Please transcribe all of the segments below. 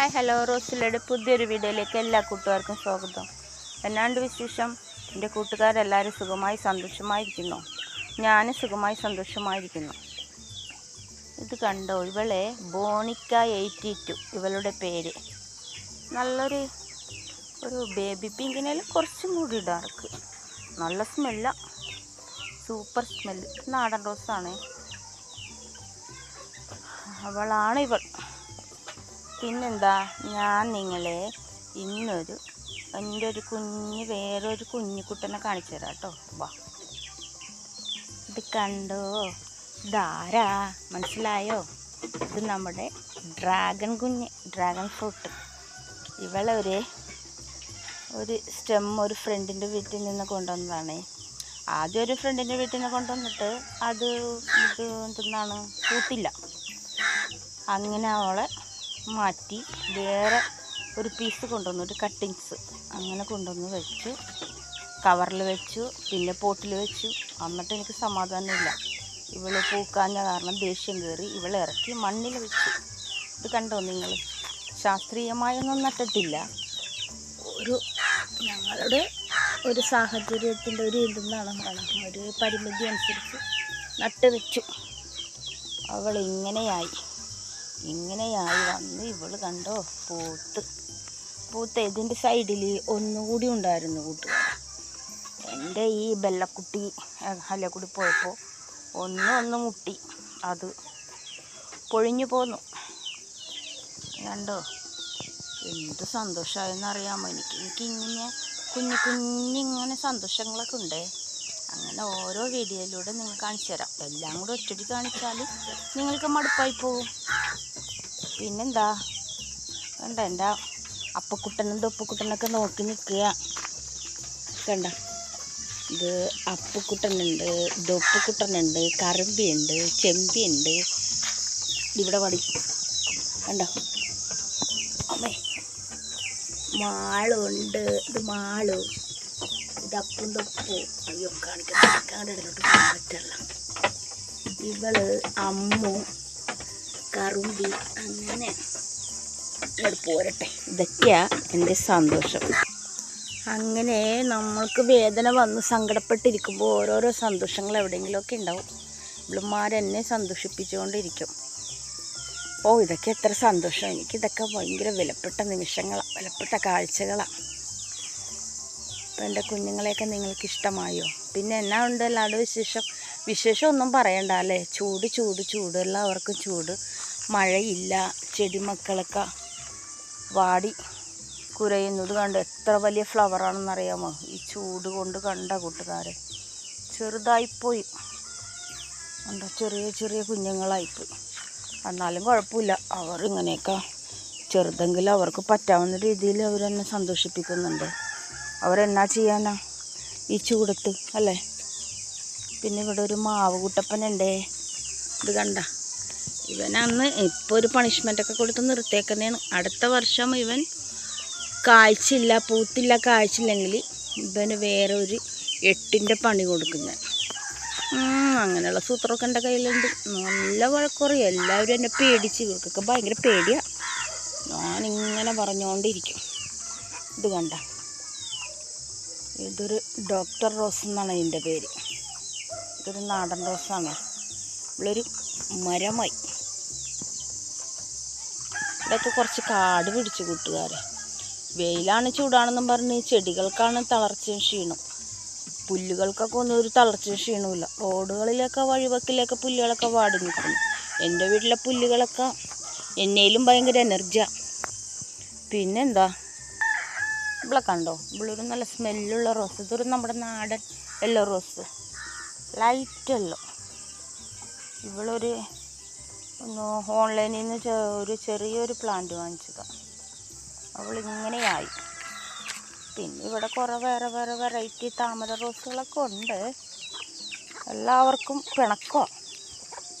Hi hello. റോസിലയുടെ പുതിയൊരു വീഡിയോയിലേക്ക് എല്ലാ കൂട്ടുകാർക്കും സ്വാഗതം. എന്നാണ്ട് വിശേഷം? എന്റെ കൂട്ടുകാരെല്ലാവരും സുഖമായി സന്തോഷമായിരിക്കുന്നു. ഞാൻ സുഖമായി സന്തോഷമായിരിക്കുന്നു. ഇത് കണ്ടോ? ഇവളെ ബോണിക്ക എയ്റ്റി ടു ഇവളുടെ പേര്. നല്ലൊരു ഒരു ബേബി പിങ്കിനെല്ലാം കുറച്ചും കൂടി ഡാർക്ക്. നല്ല സ്മെല്ല. Super smell. നാടൻ റോസാണ്. അവളാണ് ഇവൾ പിന്നെന്താ ഞാൻ നിങ്ങളെ ഇന്നൊരു എന്റെ ഒരു കുഞ്ഞ് വേറൊരു കുഞ്ഞിക്കുട്ടനെ കാണിച്ചു തരാം കേട്ടോ. വാ. ഇത് കണ്ടോ? ഇതാരാ? മനസ്സിലായോ? ഇത് നമ്മുടെ ഡ്രാഗൺ കുഞ്ഞ് ഡ്രാഗൺ ഫ്രൂട്ട്. ഇവളെ ഒരു ഒരു സ്റ്റെം ഒരു ഫ്രണ്ടിന്റെ വീട്ടിൽ നിന്ന് കൊണ്ടുവന്നതാണ്. ആദ്യം ഒരു ഫ്രണ്ടിന്റെ വീട്ടിൽ നിന്ന് കൊണ്ടുവന്നിട്ട് അത് ഇത് എന്തെന്നാണ്? കൂട്ടില്ല അങ്ങനെ അവളെ മാറ്റി വേറെ ഒരു പീസ് കൊണ്ടുവന്നു ഒരു കട്ടിങ്സ് അങ്ങനെ കൊണ്ടുവന്ന് വെച്ചു. കവറിൽ വെച്ചു. പിന്നെ പോട്ടിൽ വെച്ചു. എന്നിട്ട് എനിക്ക് സമാധാനമില്ല. ഇവൾ പൂക്കാഞ്ഞ കാരണം ദേഷ്യം കയറി ഇവളെ ഇറക്കി മണ്ണിൽ വെച്ചു. ഇത് കണ്ടോ നിങ്ങൾ ശാസ്ത്രീയമായൊന്നും നട്ടിട്ടില്ല. ഒരു ഞങ്ങളുടെ ഒരു സാഹചര്യത്തിന്റെ ഒരു ഇതെന്നാണ് പറയുന്നത് ഒരു പരിമിതി അനുസരിച്ച് നട്ട് വെച്ചു. അവൾ ഇങ്ങനെയായി വന്ന് ഇവൾ കണ്ടോ? പൂത്ത്. പൂത്ത് ഇതിന്റെ സൈഡിൽ ഒന്നുകൂടി ഉണ്ടായിരുന്നു കൂട്ടുകാർ എന്റെ ഈ ബെല്ലക്കുട്ടി ഹലക്കുടി പോയപ്പോൾ ഒന്ന് ഒന്ന് മുട്ടി. അത് പൊഴിഞ്ഞു പോന്നു. കണ്ടോ? എന്ത് സന്തോഷമായെന്നറിയാമോ എനിക്ക് എനിക്കിങ്ങനെ കുഞ്ഞു കുഞ്ഞിങ്ങനെ സന്തോഷങ്ങളൊക്കെ ഉണ്ട്? അങ്ങനെ ഓരോ വീഡിയോയിലൂടെ നിങ്ങൾ കാണിച്ചു തരാം. എല്ലാം കൂടെ ഒറ്റടി കാണിച്ചാൽ നിങ്ങൾക്ക് മടുപ്പായി പോകും പിന്നെന്താ? കണ്ട എന്റെ അപ്പക്കുട്ടനും തൊപ്പക്കുട്ടനൊക്കെ നോക്കി നിൽക്കുക. കണ്ട? ഇത് അപ്പക്കുട്ടനുണ്ട് ദൊപ്പക്കുട്ടനുണ്ട് കറുമ്പിയുണ്ട് ചെമ്പിയുണ്ട്. ഇവിടെ പടി. കണ്ടോ? അമ്മേ മാളുണ്ട്. ഇത് മാളു. ഇത് അപ്പും തൊപ്പു അയ്യോ കാണിക്കാൻ കാണിടലോട്ട് പറ്റില്ല ഇവൾ അമ്മു കറുമ്പി അങ്ങനെ പോരട്ടെ. ഇതൊക്കെയാ എന്റെ സന്തോഷം. അങ്ങനെ നമ്മൾക്ക് വേദന വന്ന് സങ്കടപ്പെട്ടിരിക്കുമ്പോൾ ഓരോരോ സന്തോഷങ്ങൾ എവിടെയെങ്കിലുമൊക്കെ ഉണ്ടാവും. ഇവളുമാരെന്നെ സന്തോഷിപ്പിച്ചുകൊണ്ടിരിക്കും. ഓ ഇതൊക്കെ എത്ര സന്തോഷം. എനിക്കിതൊക്കെ ഭയങ്കര വിലപ്പെട്ട നിമിഷങ്ങളാണ് വിലപ്പെട്ട കാഴ്ചകളാണ് അപ്പം എന്റെ കുഞ്ഞുങ്ങളെയൊക്കെ നിങ്ങൾക്ക് ഇഷ്ടമായോ പിന്നെ എന്നാ ഉണ്ട് എല്ലാവരുടെ വിശേഷം? വിശേഷം ഒന്നും പറയണ്ട അല്ലേ? ചൂട് ചൂട് ചൂട്. എല്ലാവർക്കും ചൂട്. മഴയില്ല. ചെടിമക്കളൊക്കെ വാടി കുരയുന്നത് കണ്ട് എത്ര വലിയ ഫ്ലവറാണെന്നറിയാമോ ഈ ചൂട് കൊണ്ട് കണ്ട കൂട്ടുകാരെ. ചെറുതായിപ്പോയി. കണ്ടോ ചെറിയ ചെറിയ കുഞ്ഞുങ്ങളായിപ്പോയി. എന്നാലും കുഴപ്പമില്ല. അവർ ഇങ്ങനെയൊക്കെ ചെറുതെങ്കിലും അവർക്ക് പറ്റാവുന്ന രീതിയിൽ അവരെന്നെ സന്തോഷിപ്പിക്കുന്നുണ്ട്. അവരെന്നാ ചെയ്യാനാ? ഈ ചൂടത്ത് അല്ലേ? പിന്നെ ഇവിടെ ഒരു മാവ് കുട്ടപ്പനുണ്ടേ. ഇത് കണ്ട? ഇവൻ അന്ന് ഇപ്പോൾ ഒരു പണിഷ്മെന്റൊക്കെ കൊടുത്ത് നിർത്തിയേക്കുന്നതാണ്. അടുത്ത വർഷം ഇവൻ കാഴ്ചയില്ല പൂത്തില്ല കാഴ്ചയില്ലെങ്കിൽ ഇവന് വേറെ ഒരു എട്ടിന്റെ പണി കൊടുക്കുന്നത് അങ്ങനെയുള്ള സൂത്രമൊക്കെ എന്റെ കയ്യിലുണ്ട്. നല്ല വഴക്കുറയും എല്ലാവരും എന്നെ പേടിച്ച് ഇവർക്കൊക്കെ ഭയങ്കര പേടിയാണ് ഞാനിങ്ങനെ പറഞ്ഞുകൊണ്ടിരിക്കും ഇത് കണ്ട? ഇതൊരു ഡോക്ടർ റോസ് എന്നാണ് ഇതിന്റെ പേര്. ഇതൊരു നാടൻ റോസാണ്. ഇവളൊരു മരമായി. ഇതൊക്കെ കുറച്ച് കാട് പിടിച്ച് കൂട്ടുകാരെ. വെയിലാണ് ചൂടാണെന്നും പറഞ്ഞ് ചെടികൾക്കാണ് തളർച്ചയും ക്ഷീണം പുല്ലുകൾക്കൊക്കെ ഒന്നും ഒരു തളർച്ചയും ക്ഷീണമില്ല റോഡുകളിലൊക്കെ വഴിവക്കിലൊക്കെ പുല്ലുകളൊക്കെ വാടി നിൽക്കുന്നു. എന്റെ വീട്ടിലെ പുല്ലുകളൊക്കെ എന്നേലും ഭയങ്കര എനർജിയാണ് പിന്നെന്താ? ഇവിടെ കണ്ടോ? ഇവളൊരു നല്ല സ്മെല്ലുള്ള റോസ് ഇതൊരു നമ്മുടെ നാടൻ യെല്ലോ റോസ് ലൈറ്റ് യെല്ലോ ഇവളൊരു ഓൺലൈനിൽ നിന്ന് ഒരു ചെറിയൊരു പ്ലാന്റ് വാങ്ങിച്ചതാണ് അവൾ ഇങ്ങനെയായി പിന്നെ ഇവിടെ കുറേ വേറെ വേറെ വെറൈറ്റി താമര റോസുകളൊക്കെ ഉണ്ട്. എല്ലാവർക്കും പിണക്കോ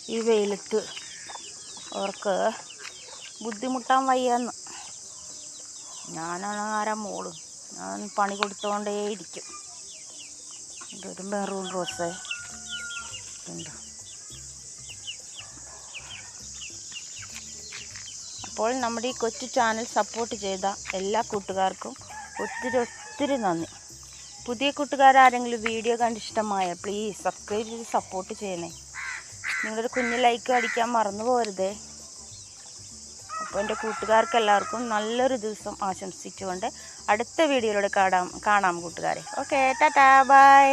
ഈ വെയിലത്ത്. അവർക്ക് ബുദ്ധിമുട്ടാൻ വയ്യാന്ന്. ഞാനാണ് ആരാ മോൾ? ഞാൻ പണി കൊടുത്തോണ്ടേ ഇരിക്കും. ഇതൊരു മെറൂൺ റോസ് ഉണ്ട് അപ്പോൾ നമ്മുടെ ഈ കൊച്ചു ചാനൽ സപ്പോർട്ട് ചെയ്ത എല്ലാ കൂട്ടുകാർക്കും ഒത്തിരി ഒത്തിരി നന്ദി. പുതിയ കൂട്ടുകാരാരെങ്കിലും വീഡിയോ കണ്ട് പ്ലീസ് സബ്സ്ക്രൈബ് ചെയ്ത് സപ്പോർട്ട് ചെയ്യണേ. നിങ്ങളൊരു കുഞ്ഞു ലൈക്ക് അടിക്കാൻ മറന്നു പോരുതേ അപ്പോൾ എന്റെ കൂട്ടുകാർക്ക് എല്ലാവർക്കും നല്ലൊരു ദിവസം ആശംസിച്ചുകൊണ്ട് അടുത്ത വീഡിയോയിലൂടെ കാണാം കാണാം കൂട്ടുകാരെ. Okay tata bye.